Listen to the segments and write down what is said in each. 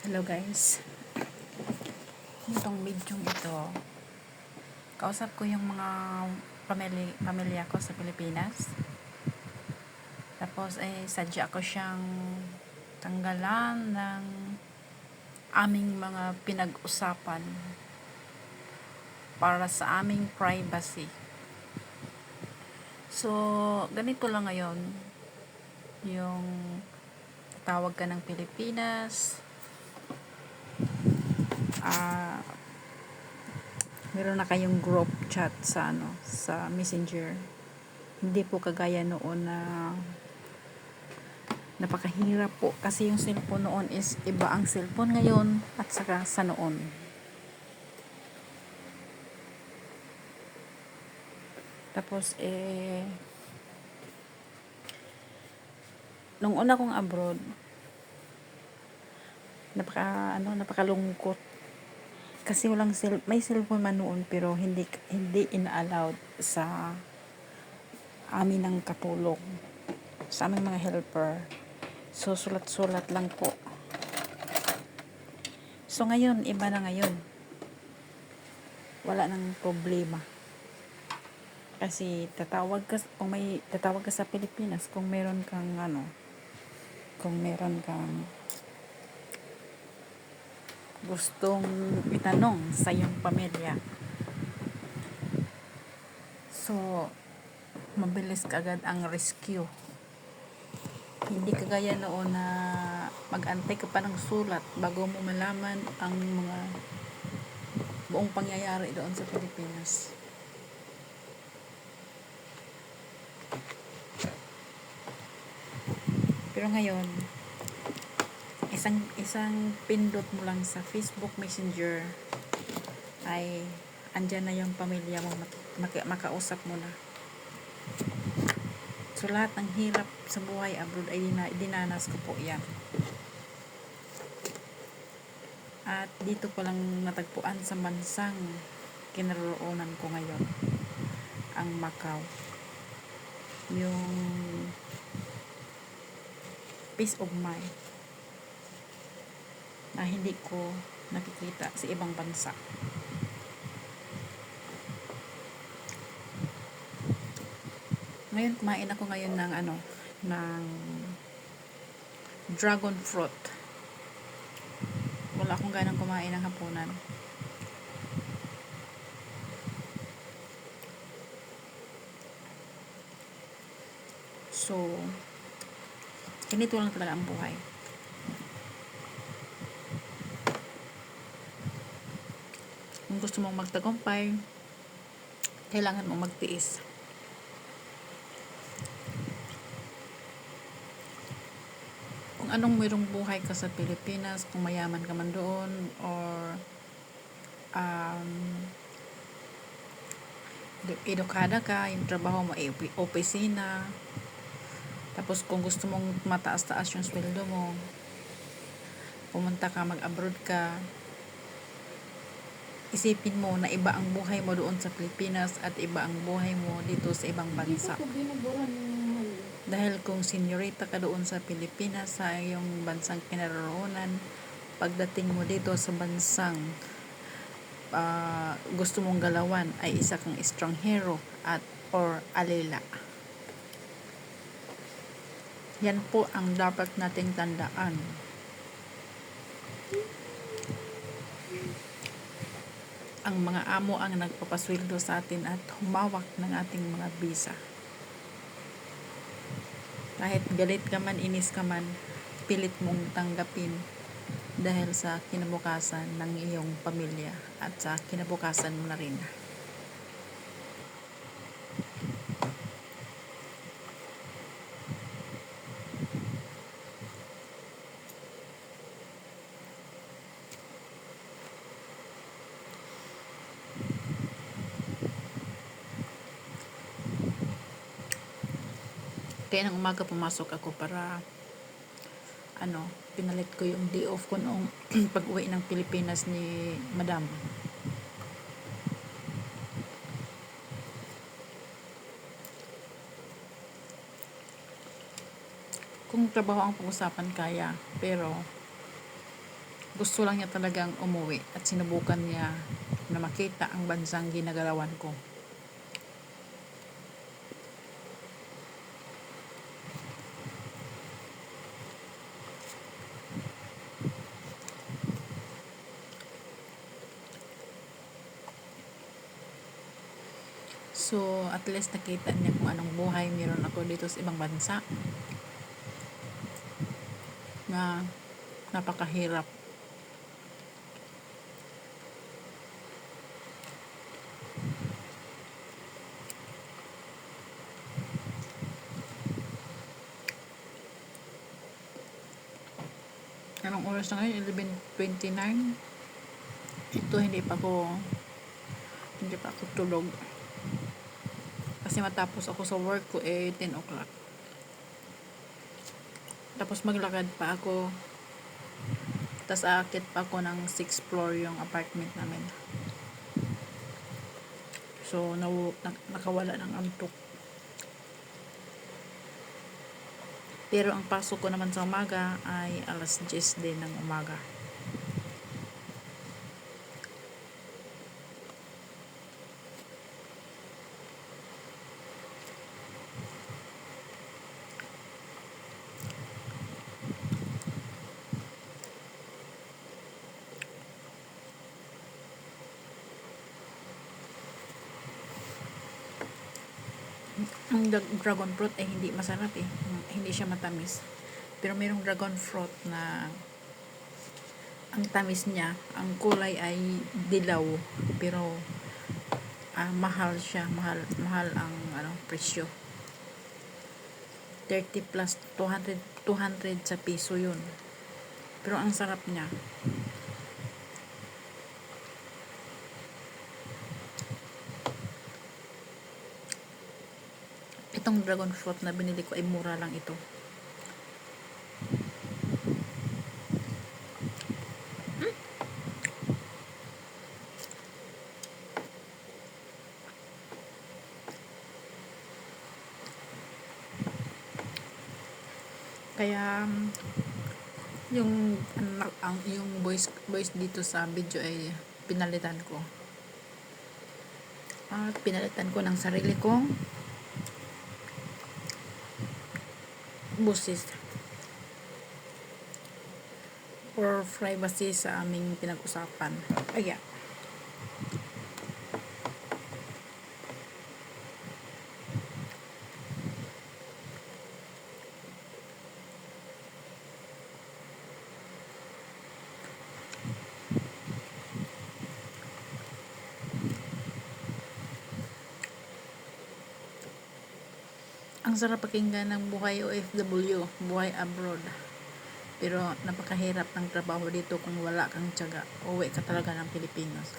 Hello guys. Itong video ito, kausap ko yung mga pamilya, pamilya ko sa Pilipinas. Tapos eh sadya ko siyang tanggalan ng aming mga pinag-usapan para sa aming privacy. So, ganito lang ngayon yung tawag ka ng Pilipinas, ah meron na kayong group chat sa ano sa messenger. Hindi po kagaya noon na napakahirap po. Kasi yung cellphone noon is iba ang cellphone ngayon at saka sa noon. Tapos eh nung una kong abroad napaka ano napakalungkot kasi walang cell, may cellphone man noon pero hindi hindi in-allowed sa amin ng katulong sa aming mga helper. So sulat-sulat lang po. So ngayon iba na ngayon. Wala nang problema. Kasi tatawag ka kung may tatawag ka sa Pilipinas kung meron kang ano kung meron kang gustong itanong sa iyong pamilya. So, mabilis kagad ang rescue. Hindi kagaya noon na mag-antay ka pa ng sulat bago mo malaman ang mga buong pangyayari doon sa Pilipinas. Pero ngayon, isang isang pindot mo lang sa Facebook Messenger. Ay andyan na yung pamilya mo. Mak- mak- makausap mo na. So lahat ng hirap sa buhay abroad ay dina- dinanas ko po yan. At dito ko lang natagpuan sa bansang kinaroroonan ko ngayon ang Macau. Yung peace of mind na hindi ko nakikita sa ibang bansa. Ngayon, kumain ako ngayon ng ano, ng dragon fruit. Wala akong ganang kumain ng hapunan. So, ganito lang talaga ang buhay. Kung gusto mong magtagumpay kailangan mong magtiis. Kung anong mayroong buhay ka sa Pilipinas kung mayaman ka man doon or um, edukada ka yung trabaho mo opisina tapos kung gusto mong mataas-taas yung sweldo mo pumunta ka mag-abroad ka isipin mo na iba ang buhay mo doon sa Pilipinas at iba ang buhay mo dito sa ibang bansa. Dahil kung senyorita ka doon sa Pilipinas, sa iyong bansang kinaroroonan, pagdating mo dito sa bansang uh, gusto mong galawan ay isa kang strong hero at or alila. Yan po ang dapat nating tandaan. Ang mga amo ang nagpapasweldo sa atin at humawak ng ating mga visa. Kahit galit ka man, inis ka man, pilit mong tanggapin dahil sa kinabukasan ng iyong pamilya at sa kinabukasan mo na rin. Kaya ng umaga pumasok ako para ano, pinalit ko yung day off ko noong pag-uwi ng Pilipinas ni Madam. Kung trabaho ang pag-usapan kaya, pero gusto lang niya talagang umuwi at sinubukan niya na makita ang bansang ginagalawan ko. So, at least nakita niya kung anong buhay meron ako dito sa ibang bansa. Na napakahirap. Anong oras na ngayon? 11.29? Ito, hindi pa ako hindi pa ako tulog. Kasi matapos ako sa work ko eh 10 o'clock. Tapos maglakad pa ako. Tapos aakit pa ako ng 6th floor yung apartment namin. So, naw, nak- nakawala ng antok. Pero ang pasok ko naman sa umaga ay alas 10 din ng umaga. Ang dragon fruit ay hindi masarap eh. Hindi siya matamis. Pero mayroong dragon fruit na ang tamis niya, ang kulay ay dilaw, pero ah, mahal siya, mahal mahal ang ano presyo. 30 plus 200 200 sa piso 'yun. Pero ang sarap niya. Itong dragon fruit na binili ko ay mura lang ito. Kaya yung ang, ang yung voice voice dito sa video ay pinalitan ko. At pinalitan ko ng sarili kong busis or privacy sa aming pinag-usapan. Ayan. Ang sarap pakinggan ng buhay OFW, buhay abroad. Pero napakahirap ng trabaho dito kung wala kang tiyaga. Uwi ka talaga ng Pilipinas.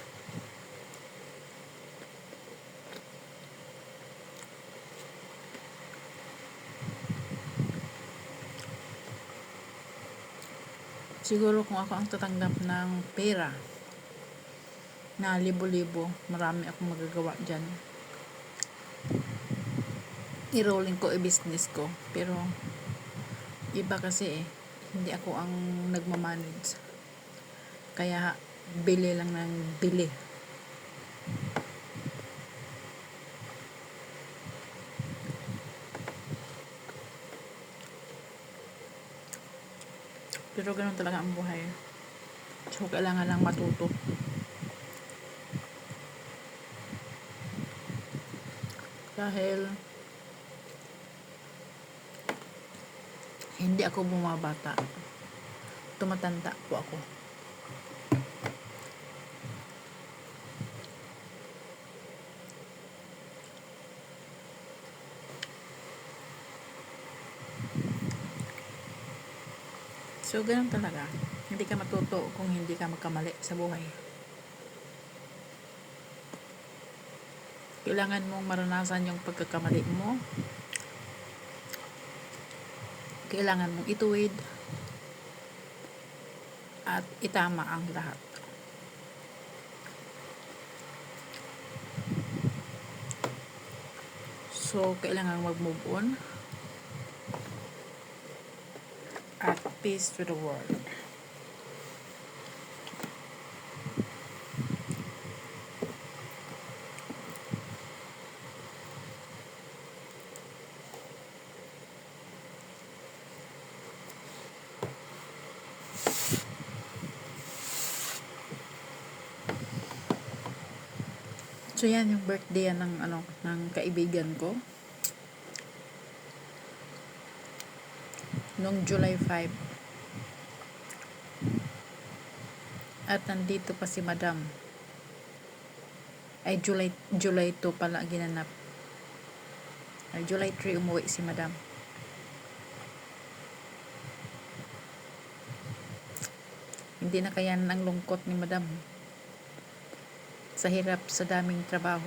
Siguro kung ako ang tatanggap ng pera na libo-libo, marami akong magagawa dyan i-rolling ko i-business ko. Pero, iba kasi eh, hindi ako ang nagmamanage. Kaya, bili lang ng bili. Pero ganun talaga ang buhay. So, kailangan lang matuto. Dahil, hindi ako bumabata. Tumatanda po ako. So, ganun talaga. Hindi ka matuto kung hindi ka magkamali sa buhay. Kailangan mong maranasan yung pagkakamali mo kailangan mong ituwid at itama ang lahat. So, kailangan mag-move on at peace to the world. So yan yung birthday yan ng ano ng kaibigan ko. Noong July 5. At nandito pa si Madam. Ay July July 2 pala ginanap. Ay July 3 umuwi si Madam. Hindi na kaya ang lungkot ni Madam sa hirap sa daming trabaho.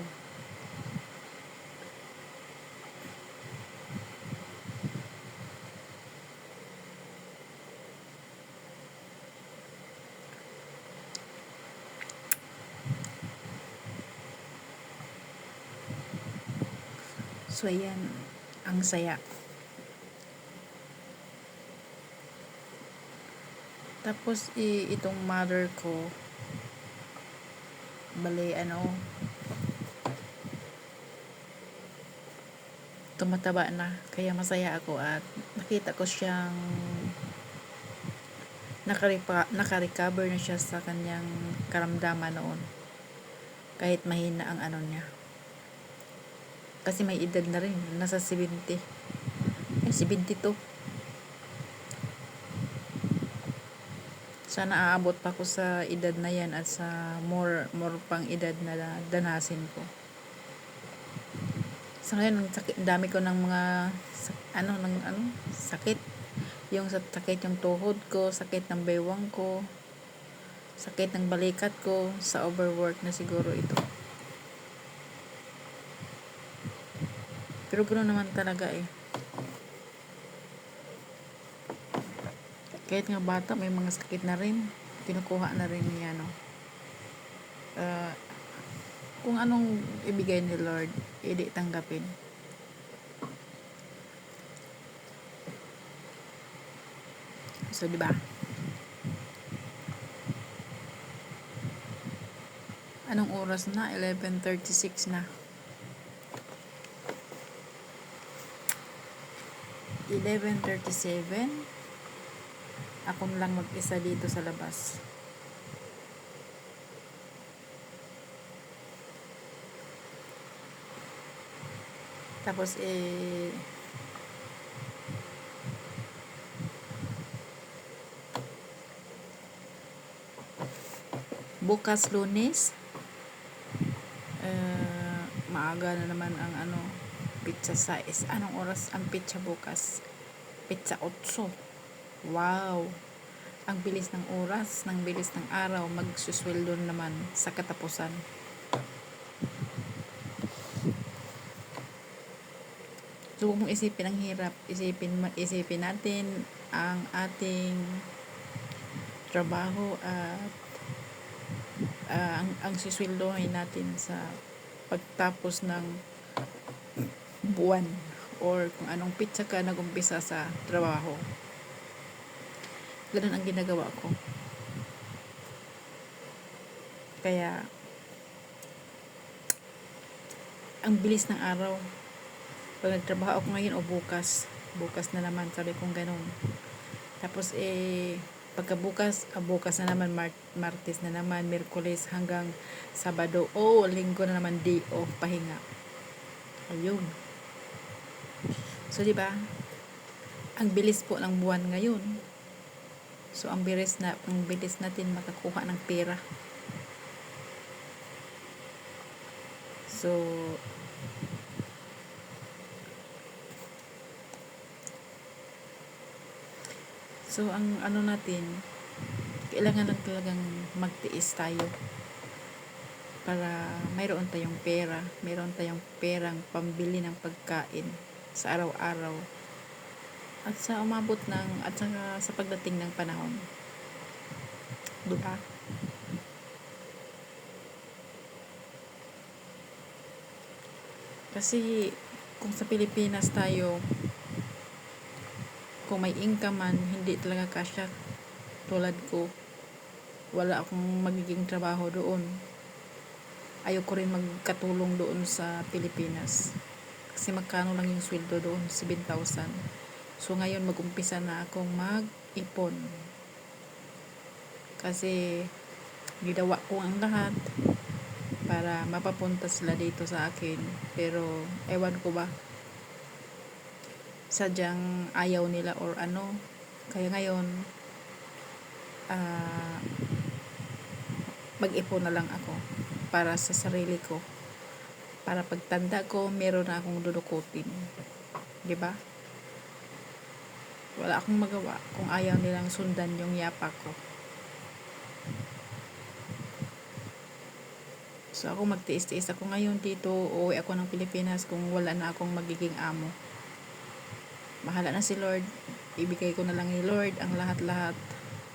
So, ayan, ang saya. Tapos, i- itong mother ko, bali, ano, tumataba na. Kaya masaya ako at nakita ko siyang nakaripa, nakarecover na siya sa kanyang karamdaman noon. Kahit mahina ang ano niya. Kasi may edad na rin. Nasa 70. Ay, 72. Sana aabot pa ko sa edad na yan at sa more, more pang edad na danasin ko. Sa ngayon, ang sakit, dami ko ng mga, ano, ng, ano, sakit. Yung sa sakit yung tuhod ko, sakit ng bewang ko, sakit ng balikat ko, sa overwork na siguro ito. Pero ganoon naman talaga eh. Kahit nga bata, may mga sakit na rin. Kinukuha na rin niya, no. Uh, kung anong ibigay ni Lord, hindi tanggapin. So, di ba? Anong oras na? 11.36 na. 11.37 ako lang mag-isa dito sa labas. Tapos eh bukas lunes uh, maaga na naman ang ano pizza size anong oras ang pizza bukas? Pizza 8 wow. Ang bilis ng oras ng bilis ng araw magsusweldo naman sa katapusan. So huwag mong isipin ang hirap. Isipin, isipin natin ang ating trabaho at uh, ang, ang sisweldohin natin sa pagtapos ng buwan or kung anong pizza ka nagumpisa sa trabaho. Ganun ang ginagawa ko. Kaya, ang bilis ng araw. Pag nagtrabaho ako ngayon o bukas, bukas na naman, sabi kong ganun. Tapos, eh, pagkabukas, ah, bukas na naman, Mar- Martes na naman, Merkules hanggang Sabado, o oh, Linggo na naman, day off, pahinga. Ayun. So, di ba? Ang bilis po ng buwan ngayon. So, ang bilis na, ang bilis natin makakuha ng pera. So, So, ang ano natin, kailangan lang talagang magtiis tayo para mayroon tayong pera, mayroon tayong perang pambili ng pagkain sa araw-araw at sa umabot ng at sa, sa pagdating ng panahon. Diba? Kasi kung sa Pilipinas tayo kung may income man, hindi talaga kasya tulad ko. Wala akong magiging trabaho doon. Ayoko rin magkatulong doon sa Pilipinas. Kasi magkano lang yung sweldo doon? 7,000. So ngayon magumpisa na akong mag-ipon. Kasi gidawa ko ang lahat. para mapapunta sila dito sa akin. Pero, ewan ko ba, sadyang ayaw nila or ano. Kaya ngayon, ah, mag-ipon na lang ako para sa sarili ko. Para pagtanda ko, meron na akong dudukutin. 'Di ba? Wala akong magawa kung ayaw nilang sundan yung yapa ko. So ako magtiis-tiis ako ngayon dito, uuwi ako ng Pilipinas kung wala na akong magiging amo. Bahala na si Lord. Ibigay ko na lang ni Lord ang lahat-lahat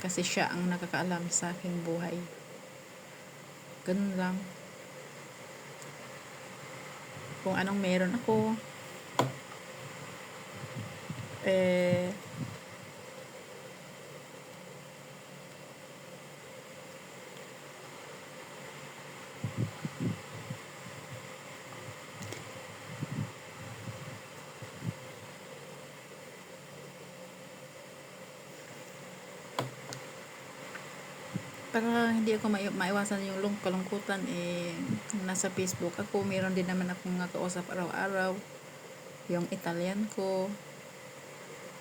kasi siya ang nakakaalam sa aking buhay. Ganun lang. Kung anong meron ako, eh, para hindi ako mai- maiwasan yung lung kalungkutan eh nasa Facebook ako. Meron din naman akong nga kausap araw-araw. Yung Italian ko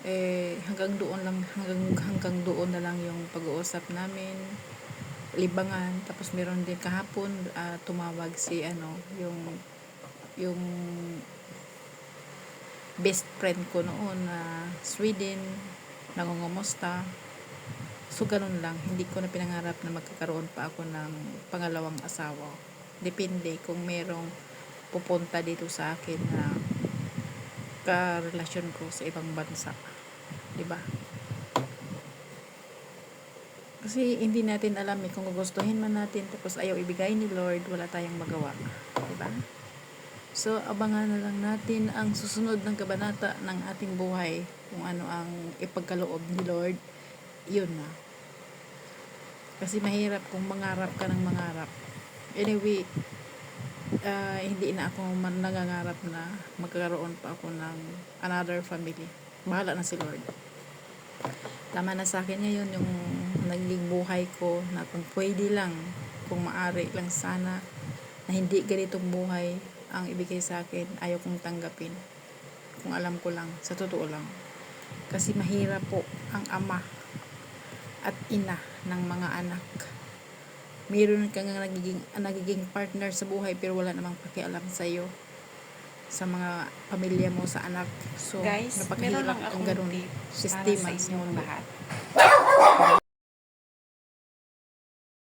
eh hanggang doon lang hanggang hanggang doon na lang yung pag-uusap namin libangan tapos meron din kahapon ah, tumawag si ano yung yung best friend ko noon na Sweden nangungumusta So, ganun lang. Hindi ko na pinangarap na magkakaroon pa ako ng pangalawang asawa. Depende kung merong pupunta dito sa akin na karelasyon ko sa ibang bansa. 'Di ba? Kasi hindi natin alam eh, kung gugustuhin man natin tapos ayaw ibigay ni Lord, wala tayong magawa. 'Di ba? So, abangan na lang natin ang susunod ng kabanata ng ating buhay kung ano ang ipagkaloob ni Lord yun na. Kasi mahirap kung mangarap ka ng mangarap. Anyway, ah, hindi na ako man nangangarap na magkakaroon pa ako ng another family. Bahala na si Lord. Tama na sa akin ngayon yung naging buhay ko na kung pwede lang, kung maari lang sana na hindi ganitong buhay ang ibigay sa akin, ayaw kong tanggapin. Kung alam ko lang, sa totoo lang. Kasi mahirap po ang ama at ina ng mga anak. Meron kang nagiging, nagiging partner sa buhay pero wala namang pakialam sa iyo sa mga pamilya mo, sa anak. So, Guys, meron lang akong ganun tip para sistema sa inyong lahat.